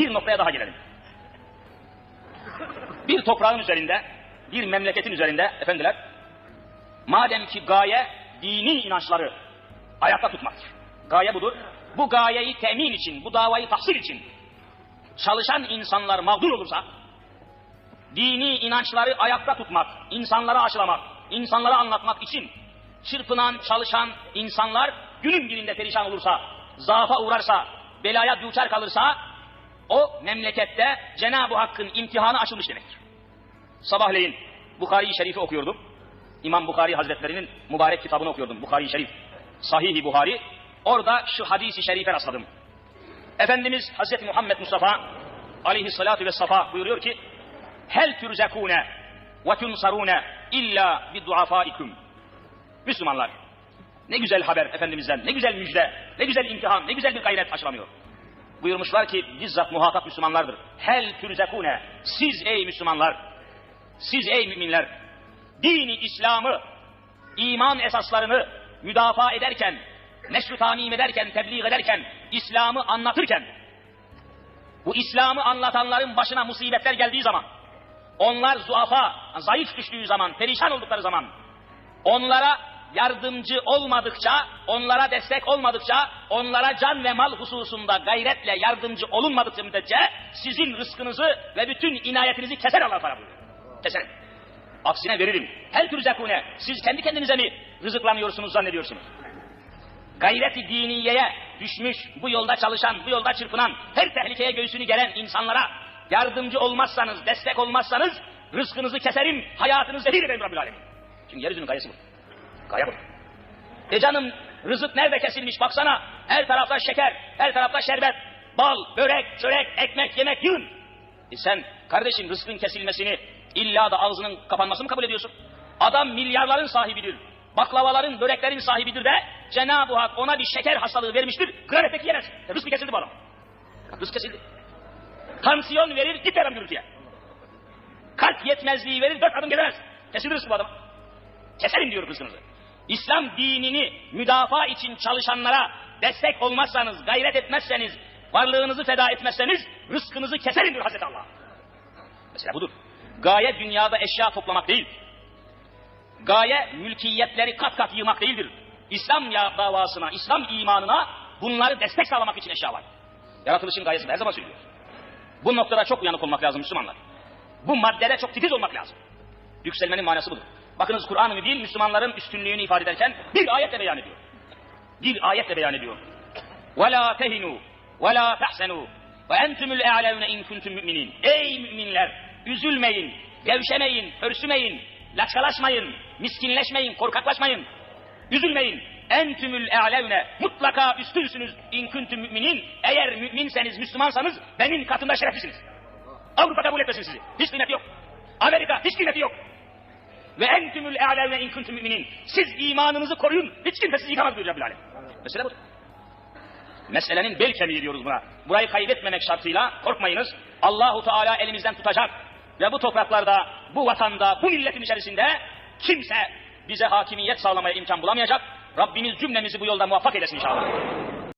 bir noktaya daha gelelim. Bir toprağın üzerinde, bir memleketin üzerinde efendiler, madem ki gaye dini inançları ayakta tutmaktır. Gaye budur. Bu gayeyi temin için, bu davayı tahsil için çalışan insanlar mağdur olursa, dini inançları ayakta tutmak, insanlara aşılamak, insanlara anlatmak için çırpınan, çalışan insanlar günün birinde perişan olursa, zaafa uğrarsa, belaya duçar kalırsa, o memlekette Cenab-ı Hakk'ın imtihanı açılmış demektir. Sabahleyin Bukhari-i Şerif'i okuyordum. İmam Bukhari Hazretlerinin mübarek kitabını okuyordum. Bukhari-i Şerif. Sahih-i Buhari. Orada şu hadisi şerife rastladım. Efendimiz Hazreti Muhammed Mustafa aleyhissalatu vesselam buyuruyor ki Hel turzekune ve tunsarune illa bi duafaikum. Müslümanlar ne güzel haber Efendimiz'den, ne güzel müjde, ne güzel imtihan, ne güzel bir gayret aşılamıyor. Buyurmuşlar ki bizzat muhatap Müslümanlardır. Hel turzekune. Siz ey Müslümanlar, siz ey müminler, dini İslam'ı, iman esaslarını müdafaa ederken, tanim ederken, tebliğ ederken, İslam'ı anlatırken, bu İslam'ı anlatanların başına musibetler geldiği zaman, onlar zuafa, zayıf düştüğü zaman, perişan oldukları zaman, onlara yardımcı olmadıkça, onlara destek olmadıkça, onlara can ve mal hususunda gayretle yardımcı olunmadıkça müddetçe, sizin rızkınızı ve bütün inayetinizi keser Allah Teala buyuruyor. Keser. Aksine veririm. Hel turzekune. Siz kendi kendinize mi rızıklanıyorsunuz zannediyorsunuz? Gayreti diniyeye düşmüş, bu yolda çalışan, bu yolda çırpınan, her tehlikeye göğsünü gelen insanlara yardımcı olmazsanız, destek olmazsanız rızkınızı keserim, hayatınızı zehir ederim Rabbül Alemin. Çünkü yeryüzünün gayesi bu. Gaye bu. E canım rızık nerede kesilmiş baksana. Her tarafta şeker, her tarafta şerbet, bal, börek, çörek, ekmek, yemek yığın. E sen kardeşim rızkın kesilmesini illa da ağzının kapanmasını mı kabul ediyorsun? Adam milyarların sahibidir. Baklavaların, böreklerin sahibidir de Cenab-ı Hak ona bir şeker hastalığı vermiştir. Kırar peki yemez. E, rızkı kesildi bu adam. Rızk kesildi. Tansiyon verir, git hemen gürültüye. Kalp yetmezliği verir, dört adım gelemez. Kesildi rızkı bu adam. Keserim diyor rızkınızı. İslam dinini müdafaa için çalışanlara destek olmazsanız, gayret etmezseniz, varlığınızı feda etmezseniz rızkınızı keserim diyor Hazreti Allah. Mesela budur. Gaye dünyada eşya toplamak değil. Gaye mülkiyetleri kat kat yığmak değildir. İslam davasına, İslam imanına bunları destek sağlamak için eşya var. Yaratılışın gayesi her zaman söylüyor. Bu noktada çok uyanık olmak lazım Müslümanlar. Bu maddede çok titiz olmak lazım. Yükselmenin manası budur. Bakınız Kur'an-ı Mübin Müslümanların üstünlüğünü ifade ederken bir ayetle beyan ediyor. Bir ayetle beyan ediyor. وَلَا تَهِنُوا وَلَا تَحْسَنُوا وَاَنْتُمُ الْاَعْلَوْنَ اِنْ كُنْتُمْ مُؤْمِنِينَ Ey müminler! Üzülmeyin, gevşemeyin, pörsümeyin, laçkalaşmayın, miskinleşmeyin, korkaklaşmayın. Üzülmeyin. Entümül e'levne mutlaka üstünsünüz in kuntum müminin. Eğer müminseniz, Müslümansanız benim katımda şereflisiniz. Avrupa kabul etmesin sizi. Hiç kıymeti yok. Amerika hiç kıymeti yok. Ve entümül e'levne in kuntum müminin. Siz imanınızı koruyun. Hiç kimse sizi yıkamaz buyuruyor Rabbil Mesele bu. Meselenin bel kemiği diyoruz buna. Burayı kaybetmemek şartıyla korkmayınız. Allahu Teala elimizden tutacak. Ve bu topraklarda, bu vatanda, bu milletin içerisinde kimse bize hakimiyet sağlamaya imkan bulamayacak. Rabbimiz cümlemizi bu yolda muvaffak eylesin inşallah.